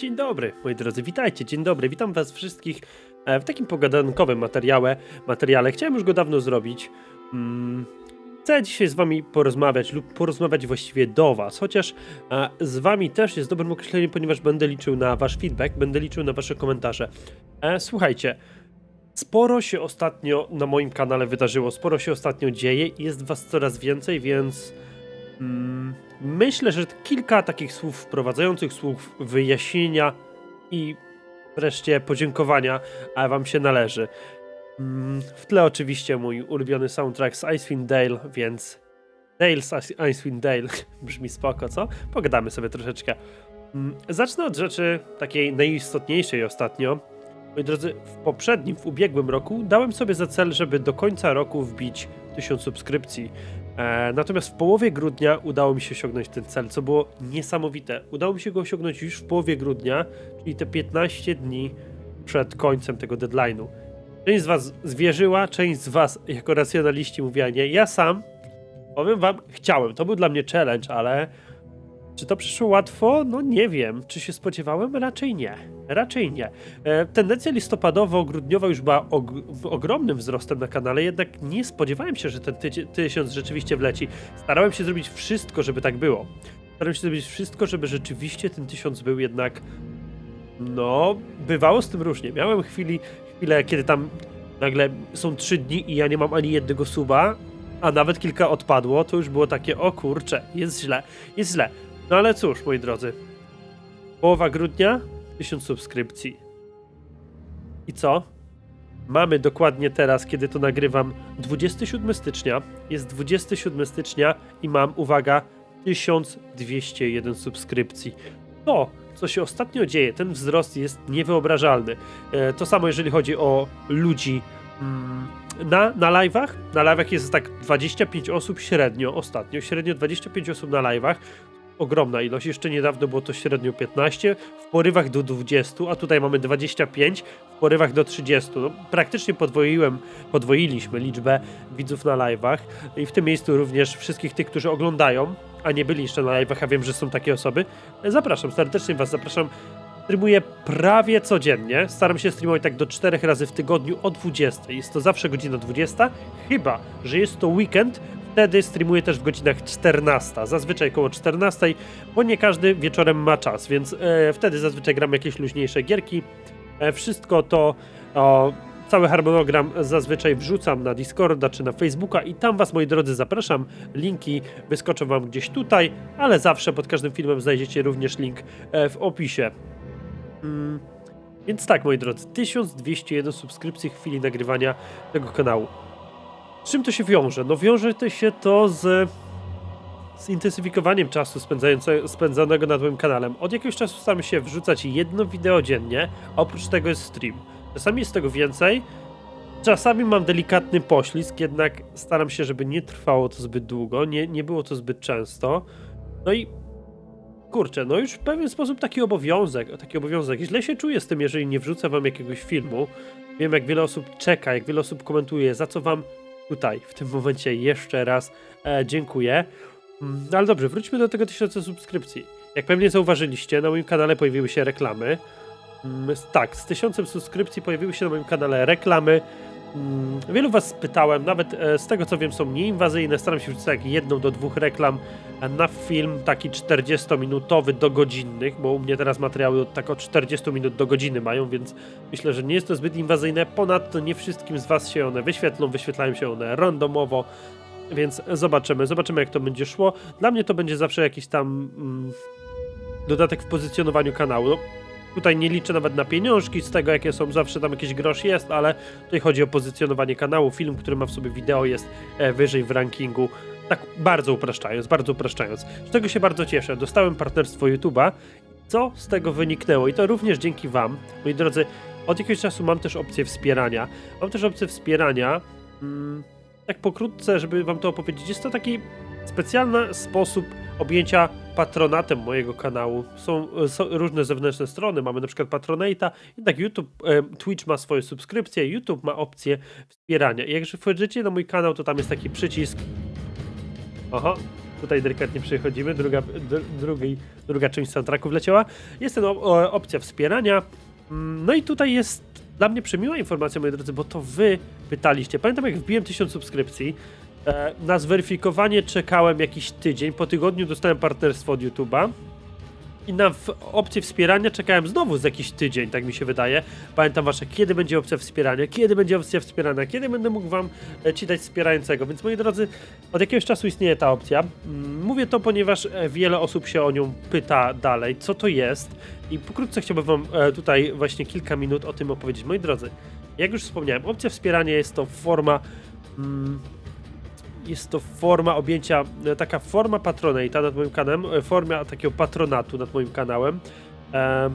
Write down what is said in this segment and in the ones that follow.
Dzień dobry, moi drodzy, witajcie, dzień dobry, witam was wszystkich e, w takim pogadankowym materiale. materiale. Chciałem już go dawno zrobić. Mm, Chcę dzisiaj z wami porozmawiać lub porozmawiać właściwie do was, chociaż e, z wami też jest dobrym określeniem, ponieważ będę liczył na wasz feedback, będę liczył na wasze komentarze. E, Słuchajcie, sporo się ostatnio na moim kanale wydarzyło, sporo się ostatnio dzieje jest was coraz więcej, więc mm, myślę, że kilka takich słów wprowadzających, słów wyjaśnienia i wreszcie podziękowania a wam się należy. Mm, W tle oczywiście mój ulubiony soundtrack z Icewind Dale, więc Dale z Ice- Icewind Dale brzmi spoko, co? Pogadamy sobie troszeczkę. Mm, Zacznę od rzeczy takiej najistotniejszej ostatnio. Moi drodzy, w poprzednim, w ubiegłym roku dałem sobie za cel, żeby do końca roku wbić 1000 subskrypcji. E, natomiast w połowie grudnia udało mi się osiągnąć ten cel, co było niesamowite. Udało mi się go osiągnąć już w połowie grudnia, czyli te 15 dni przed końcem tego deadline'u. Część z was zwierzyła, część z was jako racjonaliści mówiła nie. Ja sam, powiem wam, chciałem. To był dla mnie challenge, ale czy to przyszło łatwo? No nie wiem. Czy się spodziewałem? Raczej nie. Raczej nie. E, tendencja listopadowo-grudniowa już była og- ogromnym wzrostem na kanale, jednak nie spodziewałem się, że ten tyci- tysiąc rzeczywiście wleci. Starałem się zrobić wszystko, żeby tak było. Starałem się zrobić wszystko, żeby rzeczywiście ten tysiąc był jednak no, bywało z tym różnie. Miałem chwili, chwilę, kiedy tam nagle są trzy dni i ja nie mam ani jednego suba, a nawet kilka odpadło, to już było takie, o kurcze, jest źle, jest źle. No ale cóż, moi drodzy, połowa grudnia, 1000 subskrypcji. I co? Mamy dokładnie teraz, kiedy to nagrywam, 27 stycznia, jest 27 stycznia i mam, uwaga, 1201 subskrypcji. To, co się ostatnio dzieje, ten wzrost jest niewyobrażalny. E, To samo jeżeli chodzi o ludzi mm, na, na live'ach. Na live'ach jest tak 25 osób średnio ostatnio, średnio 25 osób na live'ach. Ogromna ilość, jeszcze niedawno było to średnio 15, w porywach do 20, a tutaj mamy 25, w porywach do 30. No, praktycznie podwoiłem, podwoiliśmy liczbę widzów na live'ach i w tym miejscu również wszystkich tych, którzy oglądają, a nie byli jeszcze na live'ach, a wiem, że są takie osoby. Zapraszam, serdecznie Was zapraszam. Streamuję prawie codziennie. Staram się streamować tak do 4 razy w tygodniu o 20. Jest to zawsze godzina 20, chyba że jest to weekend. Wtedy streamuję też w godzinach 14, zazwyczaj koło 14, bo nie każdy wieczorem ma czas, więc e, wtedy zazwyczaj gram jakieś luźniejsze gierki. E, wszystko to, o, cały harmonogram zazwyczaj wrzucam na Discorda czy na Facebooka i tam Was, moi drodzy, zapraszam. Linki wyskoczą Wam gdzieś tutaj, ale zawsze pod każdym filmem znajdziecie również link e, w opisie. Mm, Więc tak, moi drodzy, 1201 subskrypcji w chwili nagrywania tego kanału. Z czym to się wiąże? No wiąże to się to z zintensyfikowaniem czasu spędzonego nad moim kanałem. Od jakiegoś czasu staram się wrzucać jedno wideo dziennie, oprócz tego jest stream. Czasami jest tego więcej, czasami mam delikatny poślizg, jednak staram się, żeby nie trwało to zbyt długo, nie, nie było to zbyt często. No i kurczę, no już w pewien sposób taki obowiązek, taki obowiązek. Źle się czuję z tym, jeżeli nie wrzucę wam jakiegoś filmu. Wiem, jak wiele osób czeka, jak wiele osób komentuje, za co wam tutaj, w tym momencie jeszcze raz e, dziękuję. Mm, Ale dobrze, wróćmy do tego tysiąca subskrypcji. Jak pewnie zauważyliście, na moim kanale pojawiły się reklamy. Mm, Tak, z tysiącem subskrypcji pojawiły się na moim kanale reklamy. Mm, Wielu was pytałem, nawet e, z tego co wiem są nieinwazyjne, staram się wrzucać jedną do dwóch reklam e, na film taki 40-minutowy do godzinnych, bo u mnie teraz materiały tak od 40 minut do godziny mają, więc myślę, że nie jest to zbyt inwazyjne. Ponadto nie wszystkim z was się one wyświetlą, wyświetlają się one randomowo, więc zobaczymy, zobaczymy jak to będzie szło. Dla mnie to będzie zawsze jakiś tam mm, dodatek w pozycjonowaniu kanału. No, tutaj nie liczę nawet na pieniążki z tego, jakie są, zawsze tam jakiś grosz jest, ale tutaj chodzi o pozycjonowanie kanału. Film, który ma w sobie wideo, jest e, wyżej w rankingu. Tak bardzo upraszczając, bardzo upraszczając. Z tego się bardzo cieszę. Dostałem partnerstwo YouTube'a. Co z tego wyniknęło? I to również dzięki Wam, moi drodzy. Od jakiegoś czasu mam też opcję wspierania. Mam też opcję wspierania. Mm, tak pokrótce, żeby Wam to opowiedzieć, jest to taki specjalny sposób objęcia patronatem mojego kanału. Są, są różne zewnętrzne strony, mamy na przykład Patronate'a, jednak YouTube, e, Twitch ma swoje subskrypcje, YouTube ma opcję wspierania. I jak wchodzicie na mój kanał, to tam jest taki przycisk. Oho, tutaj delikatnie przechodzimy, druga, dr, drugi, druga część soundtracku wleciała. Jest ten opcja wspierania, Mm, no i tutaj jest dla mnie przemiła informacja, moi drodzy, bo to wy pytaliście. Pamiętam, jak wbiłem 1000 subskrypcji, e, na zweryfikowanie czekałem jakiś tydzień, po tygodniu dostałem partnerstwo od YouTube'a, i na opcję wspierania czekałem znowu z jakiś tydzień, tak mi się wydaje. Pamiętam wasze, kiedy będzie opcja wspierania, kiedy będzie opcja wspierania, kiedy będę mógł wam e, ci dać wspierającego. Więc moi drodzy, od jakiegoś czasu istnieje ta opcja. Mm, Mówię to, ponieważ e, wiele osób się o nią pyta dalej, co to jest. I pokrótce chciałbym wam e, tutaj właśnie kilka minut o tym opowiedzieć. Moi drodzy, jak już wspomniałem, opcja wspierania jest to forma... Mm, jest to forma objęcia, e, taka forma patronata nad moim kanałem, e, forma takiego patronatu nad moim kanałem. E,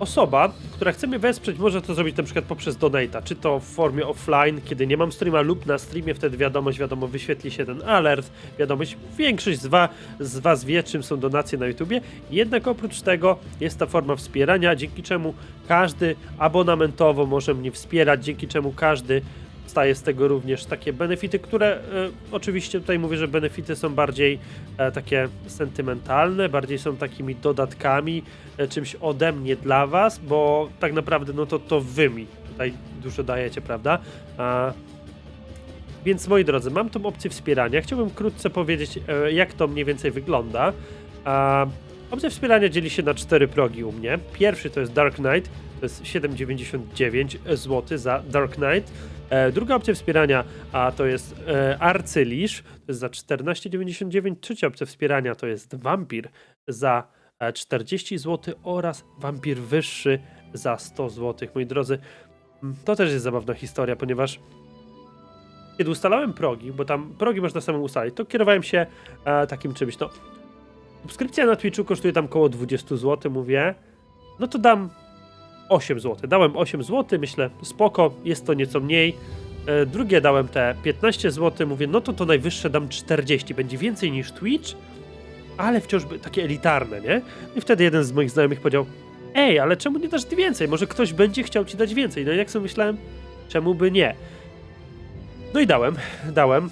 osoba, która chce mnie wesprzeć, może to zrobić na przykład poprzez donata, czy to w formie offline, kiedy nie mam streama, lub na streamie, wtedy wiadomość, wiadomo, wyświetli się ten alert, wiadomość, większość z, wa, z was wie, czym są donacje na YouTubie, jednak oprócz tego jest ta forma wspierania, dzięki czemu każdy abonamentowo może mnie wspierać, dzięki czemu każdy staje z tego również takie benefity, które e, oczywiście tutaj mówię, że benefity są bardziej e, takie sentymentalne, bardziej są takimi dodatkami, e, czymś ode mnie dla was, bo tak naprawdę no to, to wy mi tutaj dużo dajecie, prawda? A, więc moi drodzy, mam tą opcję wspierania. Chciałbym krótce powiedzieć, e, jak to mniej więcej wygląda. A, opcja wspierania dzieli się na cztery progi u mnie. Pierwszy to jest Dark Knight, to jest 7,99 zł za Dark Knight. E, druga opcja wspierania a to jest e, Arcylisz, to jest za 14,99. Trzecia opcja wspierania to jest Wampir za e, 40 zł oraz Wampir Wyższy za 100 zł. Moi drodzy, mm, to też jest zabawna historia, ponieważ kiedy ustalałem progi, bo tam progi można samemu ustalić, to kierowałem się e, takim czymś, no subskrypcja na Twitchu kosztuje tam około 20 zł, mówię, no to dam 8 zł. Dałem 8 zł, myślę, spoko, jest to nieco mniej. E, drugie dałem te 15 zł, mówię, no to to najwyższe dam 40, będzie więcej niż Twitch, ale wciąż takie elitarne, nie? I wtedy jeden z moich znajomych powiedział, ej, ale czemu nie dasz więcej? Może ktoś będzie chciał ci dać więcej. No i jak sobie myślałem, czemu by nie? No i dałem, dałem.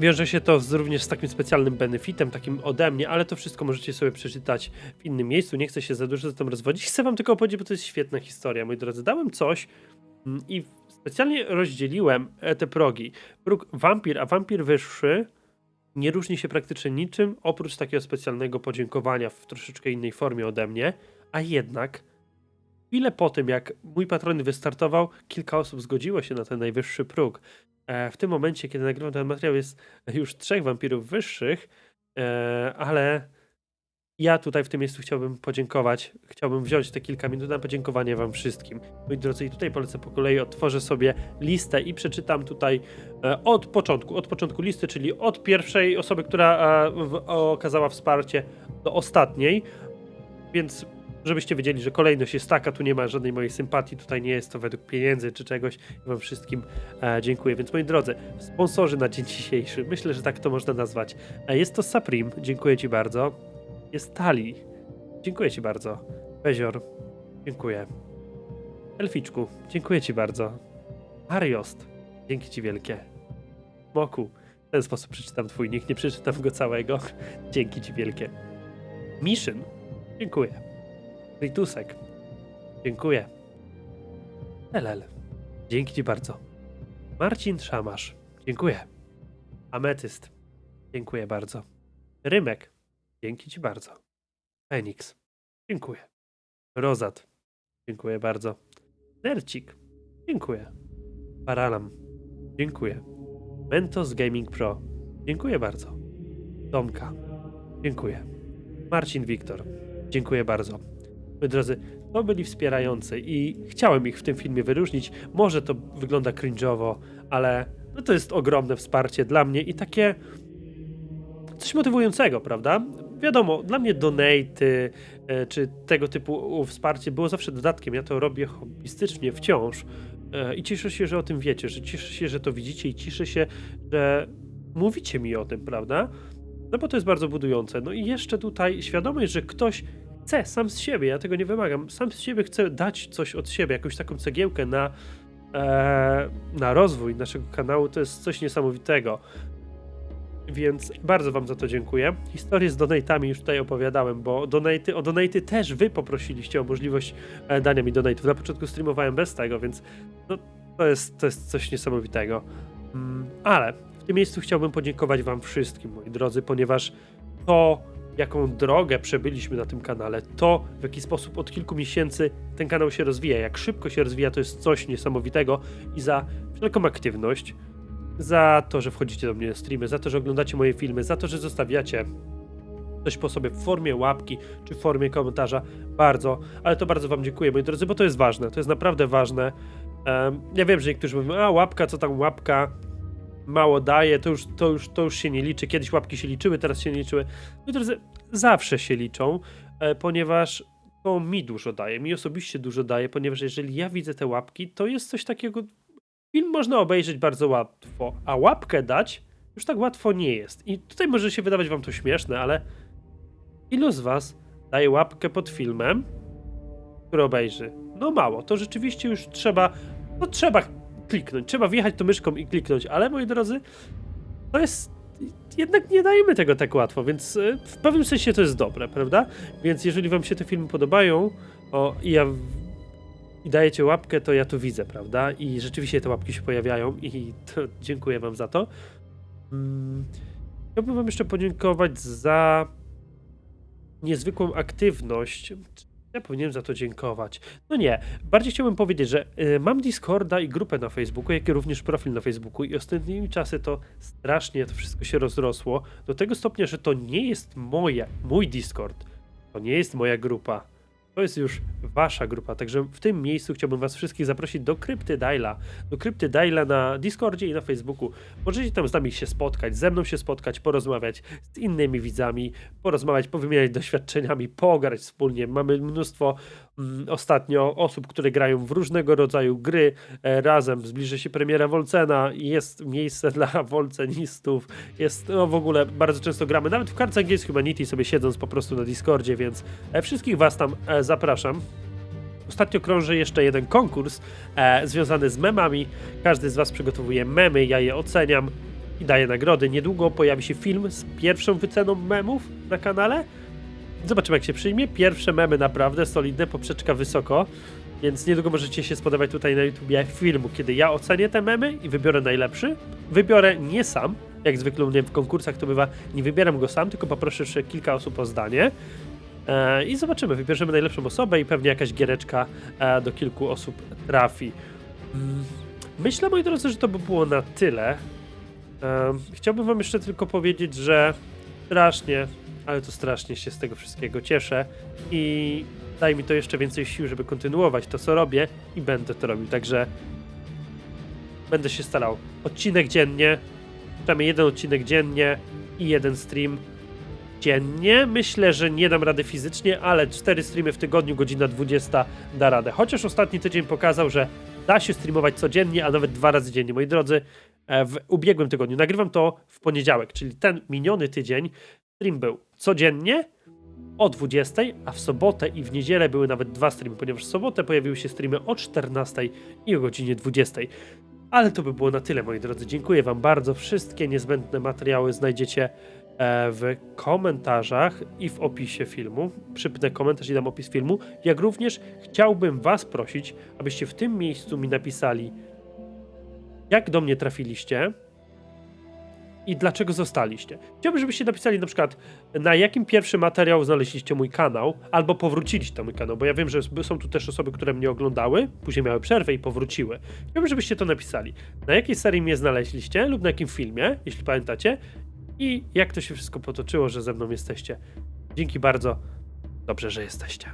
Wiąże się to z, również z takim specjalnym benefitem, takim ode mnie, ale to wszystko możecie sobie przeczytać w innym miejscu. Nie chcę się za dużo za tym rozwodzić. Chcę wam tylko opowiedzieć, bo to jest świetna historia, moi drodzy. Dałem coś mm, i specjalnie rozdzieliłem e, te progi. Próg wampir, a wampir wyższy nie różni się praktycznie niczym, oprócz takiego specjalnego podziękowania w troszeczkę innej formie ode mnie, a jednak chwilę po tym, jak mój patron wystartował, kilka osób zgodziło się na ten najwyższy próg. E, w tym momencie, kiedy nagrywam ten materiał, jest już trzech wampirów wyższych, e, ale ja tutaj w tym miejscu chciałbym podziękować. Chciałbym wziąć te kilka minut na podziękowanie Wam wszystkim. Moi drodzy, i tutaj polecę po kolei, otworzę sobie listę i przeczytam tutaj e, od początku, od początku listy, czyli od pierwszej osoby, która okazała wsparcie, do ostatniej. Więc żebyście wiedzieli, że kolejność jest taka, tu nie ma żadnej mojej sympatii, tutaj nie jest to według pieniędzy czy czegoś. Wam wszystkim e, dziękuję. Więc moi drodzy, sponsorzy na dzień dzisiejszy, myślę, że tak to można nazwać. E, jest to Saprim, dziękuję Ci bardzo. Jest Tali, dziękuję Ci bardzo. Bezior, dziękuję. Elficzku, dziękuję Ci bardzo. Ariost, dzięki Ci wielkie. Moku, w ten sposób przeczytam Twój nick, nie przeczytam go całego. Dzięki Ci wielkie. Mission, dziękuję. Ritusek. Dziękuję. LL. Dzięki Ci bardzo. Marcin Szamasz. Dziękuję. Ametyst. Dziękuję bardzo. Rymek. Dzięki Ci bardzo. Fenix. Dziękuję. Rozat. Dziękuję bardzo. Nercik. Dziękuję. Paralam. Dziękuję. Mentos Gaming Pro. Dziękuję bardzo. Tomka. Dziękuję. Marcin Wiktor. Dziękuję bardzo. Moi drodzy, to byli wspierający i chciałem ich w tym filmie wyróżnić. Może to wygląda cringe'owo, ale no to jest ogromne wsparcie dla mnie i takie coś motywującego, prawda? Wiadomo, dla mnie donaty e, czy tego typu wsparcie było zawsze dodatkiem. Ja to robię hobbystycznie wciąż e, i cieszę się, że o tym wiecie, że cieszę się, że to widzicie i cieszę się, że mówicie mi o tym, prawda? No bo to jest bardzo budujące. No i jeszcze tutaj świadomość, że ktoś chce sam z siebie, ja tego nie wymagam, sam z siebie chcę dać coś od siebie, jakąś taką cegiełkę na, e, na rozwój naszego kanału, to jest coś niesamowitego. więc bardzo wam za to dziękuję. Historię z donatami już tutaj opowiadałem, bo donaty, o donaty też wy poprosiliście o możliwość e, dania mi donatów. Na początku streamowałem bez tego, więc no, to, jest, to jest coś niesamowitego. Mm, ale w tym miejscu chciałbym podziękować wam wszystkim, moi drodzy, ponieważ to, jaką drogę przebyliśmy na tym kanale, to w jaki sposób od kilku miesięcy ten kanał się rozwija, jak szybko się rozwija, to jest coś niesamowitego i za wszelką aktywność, za to, że wchodzicie do mnie na streamy, za to, że oglądacie moje filmy, za to, że zostawiacie coś po sobie w formie łapki czy w formie komentarza. Bardzo, ale to bardzo Wam dziękuję, moi drodzy, bo to jest ważne. To jest naprawdę ważne. Em, ja wiem, że niektórzy mówią, a łapka, co tam łapka, mało daje, to już, to, już, to już się nie liczy. Kiedyś łapki się liczyły, teraz się nie liczyły. Moi drodzy, zawsze się liczą, e, ponieważ to mi dużo daje, mi osobiście dużo daje, ponieważ jeżeli ja widzę te łapki, to jest coś takiego. Film można obejrzeć bardzo łatwo, a łapkę dać już tak łatwo nie jest. I tutaj może się wydawać wam to śmieszne, ale ilu z was daje łapkę pod filmem, który obejrzy? No mało, to rzeczywiście już trzeba, no trzeba kliknąć, trzeba wjechać tą myszką i kliknąć, ale moi drodzy, to jest, jednak nie dajemy tego tak łatwo, więc e, w pewnym sensie to jest dobre, prawda? Więc jeżeli wam się te filmy podobają, o, i ja i dajecie łapkę, to ja to widzę, prawda? I rzeczywiście te łapki się pojawiają i dziękuję wam za to. Mm, Chciałbym wam jeszcze podziękować za niezwykłą aktywność. Ja powinienem za to dziękować. No nie, bardziej chciałbym powiedzieć, że y, mam Discorda i grupę na Facebooku, jak i również profil na Facebooku i ostatnimi czasy to strasznie to wszystko się rozrosło do tego stopnia, że to nie jest moje, mój Discord, to nie jest moja grupa. To jest już wasza grupa, także w tym miejscu chciałbym was wszystkich zaprosić do Krypty Daila. Do Krypty Daila na Discordzie i na Facebooku. Możecie tam z nami się spotkać, ze mną się spotkać, porozmawiać z innymi widzami, porozmawiać, powymieniać doświadczeniami, pograć wspólnie. Mamy mnóstwo ostatnio osób, które grają w różnego rodzaju gry e, razem. Zbliży się premiera Wolcena jest miejsce dla wolcenistów. Jest, no w ogóle bardzo często gramy, nawet w Cards Against Humanity sobie siedząc po prostu na Discordzie, więc e, wszystkich was tam e, zapraszam. Ostatnio krąży jeszcze jeden konkurs e, związany z memami. Każdy z Was przygotowuje memy, ja je oceniam i daję nagrody. Niedługo pojawi się film z pierwszą wyceną memów na kanale. Zobaczymy, jak się przyjmie. Pierwsze memy naprawdę solidne, poprzeczka wysoko. Więc niedługo możecie się spodobać tutaj na YouTubie filmu, kiedy ja ocenię te memy i wybiorę najlepszy. Wybiorę nie sam, jak zwykle u mnie w konkursach to bywa, nie wybieram go sam, tylko poproszę jeszcze kilka osób o zdanie. E, I zobaczymy, wybierzemy najlepszą osobę i pewnie jakaś giereczka e, do kilku osób trafi. Mm, Myślę, moi drodzy, że to by było na tyle. E, Chciałbym wam jeszcze tylko powiedzieć, że strasznie, ale to strasznie się z tego wszystkiego cieszę i daje mi to jeszcze więcej sił, żeby kontynuować to, co robię i będę to robił, także będę się starał. Odcinek dziennie, czytamy jeden odcinek dziennie i jeden stream dziennie. Myślę, że nie dam rady fizycznie, ale cztery streamy w tygodniu, godzina 20 da radę. Chociaż ostatni tydzień pokazał, że da się streamować codziennie, a nawet dwa razy dziennie. Moi drodzy, e, w ubiegłym tygodniu nagrywam to w poniedziałek, czyli ten miniony tydzień stream był codziennie o 20, a w sobotę i w niedzielę były nawet dwa streamy, ponieważ w sobotę pojawiły się streamy o 14 i o godzinie 20. Ale to by było na tyle, moi drodzy. Dziękuję Wam bardzo. Wszystkie niezbędne materiały znajdziecie e, w komentarzach i w opisie filmu. Przypnę komentarz i dam opis filmu. Jak również chciałbym Was prosić, abyście w tym miejscu mi napisali, jak do mnie trafiliście i dlaczego zostaliście. Chciałbym, żebyście napisali na przykład, na jakim pierwszym materiał znaleźliście mój kanał, albo powróciliście do mój kanał, bo ja wiem, że są tu też osoby, które mnie oglądały, później miały przerwę i powróciły. Chciałbym, żebyście to napisali. Na jakiej serii mnie znaleźliście lub na jakim filmie, jeśli pamiętacie, i jak to się wszystko potoczyło, że ze mną jesteście. Dzięki bardzo. Dobrze, że jesteście.